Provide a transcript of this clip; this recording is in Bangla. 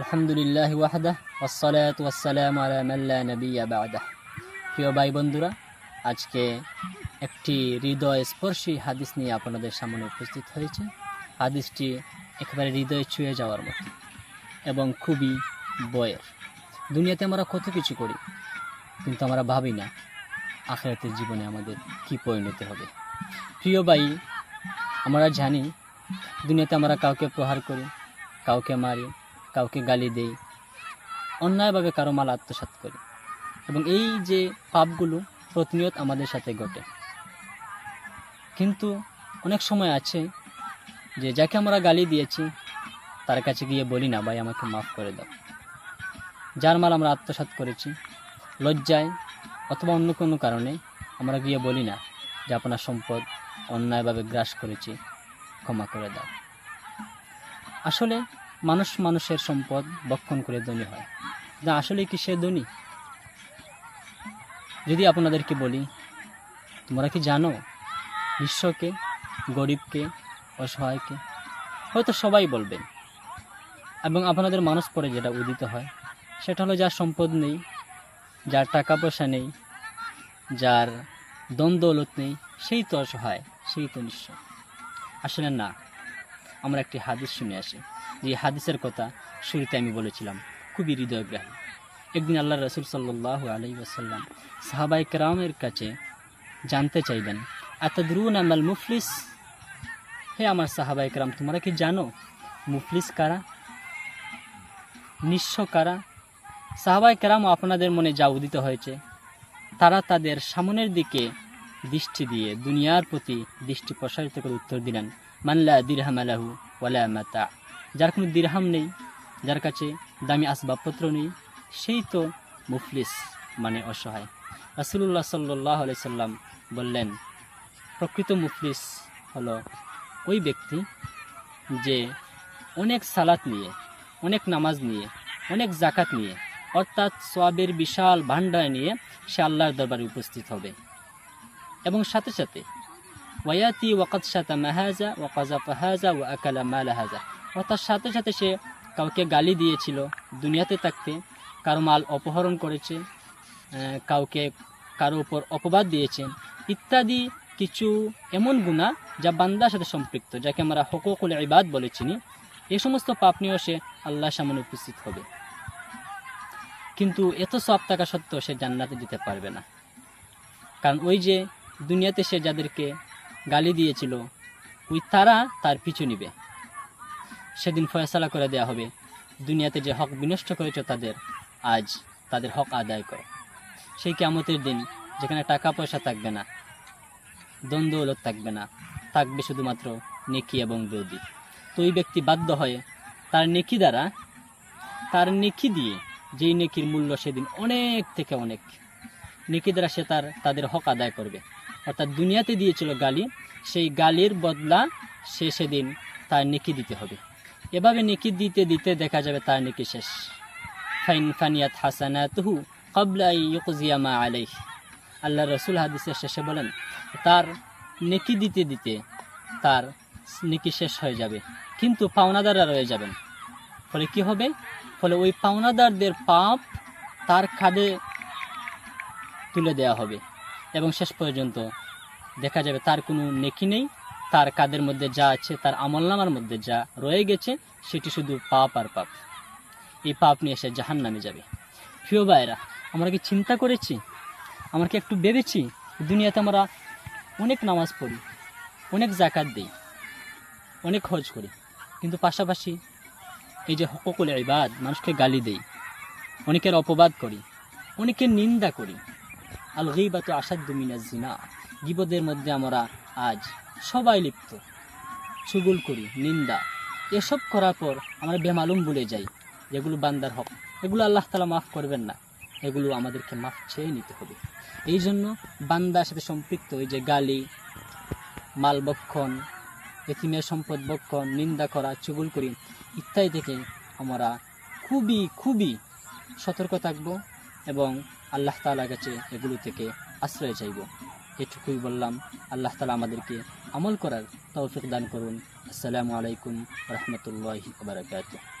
আলহামদুলিল্লাহ ওয়াহদাহ ওয়াসসালাতু ওয়াসসালামু আলা মান লা নাবিয়্যা বা'দাহ প্রিয় ভাই বন্ধুরা, আজকে একটি হৃদয় স্পর্শী হাদিস নিয়ে আপনাদের সামনে উপস্থিত হয়েছে। হাদিসটি একেবারে হৃদয়ে ছুঁয়ে যাওয়ার মতো এবং খুবই বয়ের। দুনিয়াতে আমরা কত কিছু করি, কিন্তু আমরা ভাবি না আখেরাতের জীবনে আমাদের কি পরিণতি হবে। প্রিয় ভাই, আমরা জানি দুনিয়াতে আমরা কাউকে প্রহার করি, কাউকে মারি কাউকে গালি দেই, অন্যায়ভাবে কারও মাল আত্মসাৎ করি এবং এই যে পাপগুলো প্রতিনিয়ত আমাদের সাথে ঘটে। কিন্তু অনেক সময় আছে যে যাকে আমরা গালি দিয়েছি, তার কাছে গিয়ে বলি, না ভাই, আমাকে মাফ করে দাও। যার মাল আমরা আত্মসাৎ করেছি, লজ্জায় অথবা অন্য কোনো কারণে আমরা গিয়ে বলি, না, যে আপনার সম্পদ অন্যায়ভাবে গ্রাস করেছি, ক্ষমা করে দাও। আসলে মানুষ মানুষের সম্পদ বক্ষণ করে ধনী হয়। না আসলে কি সে ধনী? যদি আপনাদেরকে বলি, তোমরা কি জানো বিশ্বকে গরিবকে, অসহায়কে? হয়তো সবাই বলবেন। এবং আপনাদের মানুষ পরে যেটা উদিত হয়, সেটা হলো যার সম্পদ নেই, যার টাকা পয়সা নেই, যার দ্বন্দ্বলত নেই, সেই তো অসহায়, সেই তো নিঃস্ব। আসলে না, আমরা একটি হাদিস শুনে আসি। যে হাদিসের কথা শুরুতে আমি বলেছিলাম, খুবই হৃদয়গ্রাহী। একদিন আল্লাহ রসুল সাল্লাহ আলাই ওসাল্লাম সাহাবাই কেরামের কাছে জানতে চাইলেন, আতদ্রুন আমাল মুফলিস? হে আমার সাহাবাই কেরাম, তোমরা কি জানো মুফলিস কারা? নিঃস্ব কারা? সাহাবাই কেরামও আপনাদের মনে যা উদিত হয়েছে, তারা তাদের সামনের দিকে দৃষ্টি দিয়ে দুনিয়ার প্রতি দৃষ্টি প্রসারিত করে উত্তর দিলেন মানলা দিরহাম আলাহু ওয়ালা মাতা। যার কোনো দিরহাম নেই, যার কাছে দামি আসবাবপত্র নেই, সেই তো মুফলিস মানে অসহায়। রাসুল্লাহ সাল্লাহ সাল্লাম বললেন, প্রকৃত মুফলিস হলো ওই ব্যক্তি যে অনেক সালাত নিয়ে, অনেক নামাজ নিয়ে, অনেক জাকাত নিয়ে, অর্থাৎ সোয়াবের বিশাল ভাণ্ডার নিয়ে সে আল্লাহর দরবারে উপস্থিত হবে। এবং সাথে সাথে, ওয়ায়াতি ওয়াকাত মাহাজা ওয়াকাজা ফাহাজা ও আকালা মালাহাজা অর্থাৎ সাথে সাথে সে কাউকে গালি দিয়েছিল দুনিয়াতে থাকতে, কারও মাল অপহরণ করেছে কাউকে কারও উপর অপবাদ দিয়েছে, ইত্যাদি কিছু এমন গুণা যা বান্দার সাথে সম্পৃক্ত, যাকে আমরা হকুকুল ইবাদ বলে চিনি। এই সমস্ত পাপ নিয়েও সে আল্লাহর সামনে উপস্থিত হবে। কিন্তু এত সব থাকা সত্ত্বেও সে জান্নাতে যেতে পারবে না। কারণ ওই যে দুনিয়াতে সে যাদেরকে গালি দিয়েছিল, ওই তারা তার পিছু নিবে। সেদিন ফয়সালা করে দেয়া হবে। দুনিয়াতে যে হক বিনষ্ট করেছ তাদের, আজ তাদের হক আদায় করো। সেই কেমতের দিন যেখানে টাকা পয়সা থাকবে না দ্বন্দ্বলত থাকবে না, থাকবে শুধুমাত্র নেকি এবং বৌদি। তো ওই ব্যক্তি বাধ্য হয়ে তার নেকি দ্বারা, তার নেকি দিয়ে যেই নেকির মূল্য সেদিন অনেক থেকে অনেক, নেকি দ্বারা সে তার, তাদের হক আদায় করবে। অর্থাৎ দুনিয়াতে দিয়েছিল গালি, সেই গালির বদলা সে সেদিন তার নেকি দিতে হবে। এভাবে নেকি দিতে দিতে দেখা যাবে তার নেকি শেষ। ফাইন ফানিয়াত হাসানাতুহু কবলা ইউকজিয়া মা আলাইহ। আল্লাহ রসুল হাদিসের শেষে বলেন, তার নেকি দিতে দিতে তার নেকি শেষ হয়ে যাবে, কিন্তু পাওনাদাররা রয়ে যাবেন। ফলে কি হবে? ফলে ওই পাওনাদারদের পাপ তার খাদে তুলে দেওয়া হবে। এবং শেষ পর্যন্ত দেখা যাবে তার কোনো নেকি নেই তার কাদের মধ্যে যা আছে, তার আমলনামার মধ্যে যা রয়ে গেছে, সেটি শুধু পাপ আর পাপ। এই পাপ নিয়ে সে জাহান নামে যাবে। প্রিয় ভাইরা আমরা কি চিন্তা করেছি? আমরা কি একটু ভেবেছি? দুনিয়াতে আমরা অনেক নামাজ পড়ি, অনেক জাকাত দিই, অনেক খরচ করি, কিন্তু পাশাপাশি এই যে হকুকুল ইবাদ, মানুষকে গালি দেই, অনেকের অপবাদ করি, অনেকের নিন্দা করি। আল গিবাত আসাদ্দু মিনাজ জিনা গিবদের মধ্যে আমরা আজ সবাই লিপ্ত। চুগুল করি, নিন্দা। এসব করার পর আমরা বেমালুম ভুলে যাই। যেগুলো বান্দার হক। এগুলো আল্লাহ তালা মাফ করবেন না। এগুলো আমাদেরকে মাফ চেয়ে নিতে হবে। এই জন্য বান্দার সাথে সম্পৃক্ত ওই যে গালি, মাল বক্ষণ, এতিমের সম্পদ বক্ষণ, নিন্দা করা, চুগুল করি, ইত্যাদি থেকে আমরা খুবই খুবই সতর্ক থাকব এবং আল্লাহ তালার কাছে এগুলো থেকে আশ্রয় চাইব। এটুকুই বললাম। আল্লাহ তালা আমাদেরকে আমল করার তৌফিক দান করুন। আসসালামু আলাইকুম রহমতুল্লাহ বারকাতুহ।